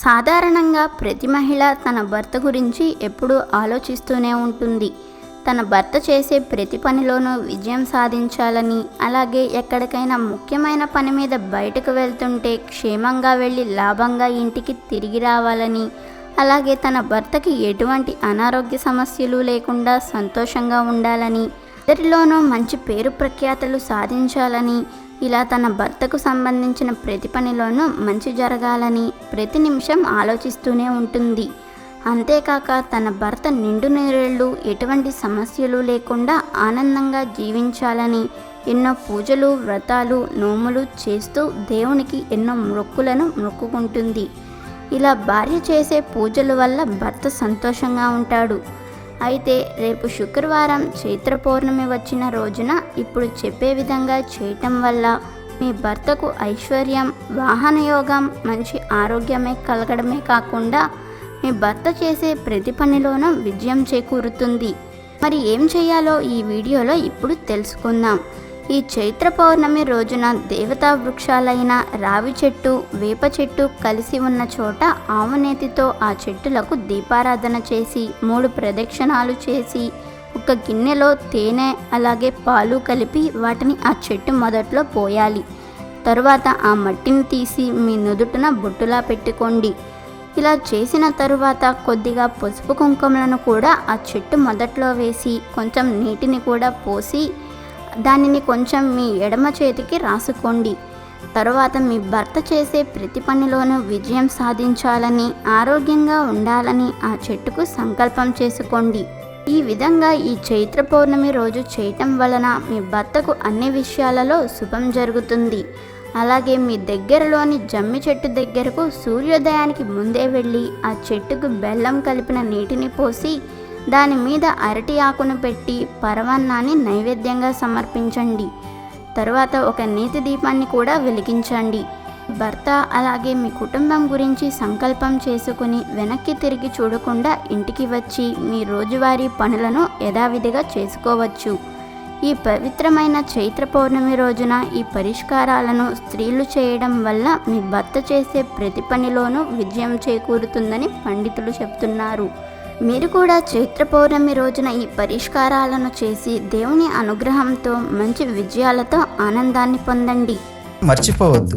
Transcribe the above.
సాధారణంగా ప్రతి మహిళ తన భర్త గురించి ఎప్పుడూ ఆలోచిస్తూనే ఉంటుంది. తన భర్త చేసే ప్రతి పనిలోనూ విజయం సాధించాలని అలాగే ఎక్కడికైనా ముఖ్యమైన పని మీద బయటకు వెళ్తుంటే క్షేమంగా వెళ్ళి లాభంగా ఇంటికి తిరిగి రావాలని అలాగే తన భర్తకి ఎటువంటి అనారోగ్య సమస్యలు లేకుండా సంతోషంగా ఉండాలని ఇద్దరిలోనూ మంచి పేరు ప్రఖ్యాతలు సాధించాలని ఇలా తన భర్తకు సంబంధించిన ప్రతి పనిలోనూ మంచి జరగాలని ప్రతి నిమిషం ఆలోచిస్తూనే ఉంటుంది. అంతేకాక తన భర్త నిండు నేరేళ్ళు ఎటువంటి సమస్యలు లేకుండా ఆనందంగా జీవించాలని ఎన్నో పూజలు వ్రతాలు నోములు చేస్తూ దేవునికి ఎన్నో మొక్కులను మొక్కుకుంటుంది. ఇలా భార్య చేసే పూజల వల్ల భర్త సంతోషంగా ఉంటాడు. అయితే రేపు శుక్రవారం చైత్ర పౌర్ణమి వచ్చిన రోజున ఇప్పుడు చెప్పే విధంగా చేయటం వల్ల మీ భర్తకు ఐశ్వర్యం వాహన యోగం మంచి ఆరోగ్యమే కలగడమే కాకుండా మీ భర్త చేసే ప్రతి పనిలోనూ విజయం చేకూరుతుంది. మరి ఏం చేయాలో ఈ వీడియోలో ఇప్పుడు తెలుసుకుందాం. ఈ చైత్ర పౌర్ణమి రోజున దేవతా వృక్షాలైన రావి చెట్టు వేప చెట్టు కలిసి ఉన్న చోట ఆవునేతితో ఆ చెట్టులకు దీపారాధన చేసి మూడు ప్రదక్షిణాలు చేసి ఒక గిన్నెలో తేనె అలాగే పాలు కలిపి వాటిని ఆ చెట్టు మొదట్లో పోయాలి. తరువాత ఆ మట్టిని తీసి మీ నుదుటిన బొట్టులా పెట్టుకోండి. ఇలా చేసిన తరువాత కొద్దిగా పసుపు కుంకుమలను కూడా ఆ చెట్టు మొదట్లో వేసి కొంచెం నీటిని కూడా పోసి దానిని కొంచెం మీ ఎడమ చేతికి రాసుకోండి. తరువాత మీ భర్త చేసే ప్రతి పనిలోనూ విజయం సాధించాలని ఆరోగ్యంగా ఉండాలని ఆ చెట్టుకు సంకల్పం చేసుకోండి. ఈ విధంగా ఈ చైత్ర పౌర్ణమి రోజు చేయటం వలన మీ భర్తకు అన్ని విషయాలలో శుభం జరుగుతుంది. అలాగే మీ దగ్గరలోని జమ్మి చెట్టు దగ్గరకు సూర్యోదయానికి ముందే వెళ్ళి ఆ చెట్టుకు బెల్లం కలిపిన నీటిని పోసి దాని మీద అరటి ఆకును పెట్టి పరవన్నాన్ని నైవేద్యంగా సమర్పించండి. తరువాత ఒక నీతి దీపాన్ని కూడా వెలిగించండి. భర్త అలాగే మీ కుటుంబం గురించి సంకల్పం చేసుకుని వెనక్కి తిరిగి చూడకుండా ఇంటికి వచ్చి మీ రోజువారీ పనులను యథావిధిగా చేసుకోవచ్చు. ఈ పవిత్రమైన చైత్ర పౌర్ణమి రోజున ఈ పరిష్కారాలను స్త్రీలు చేయడం వల్ల మీ భర్త చేసే ప్రతి పనిలోనూ విజయం చేకూరుతుందని పండితులు చెప్తున్నారు. మీరు కూడా చైత్ర పౌర్ణమి రోజున ఈ పరిష్కారాలను చేసి దేవుని అనుగ్రహంతో మంచి విజయాలతో ఆనందాన్ని పొందండి. మర్చిపోవద్దు.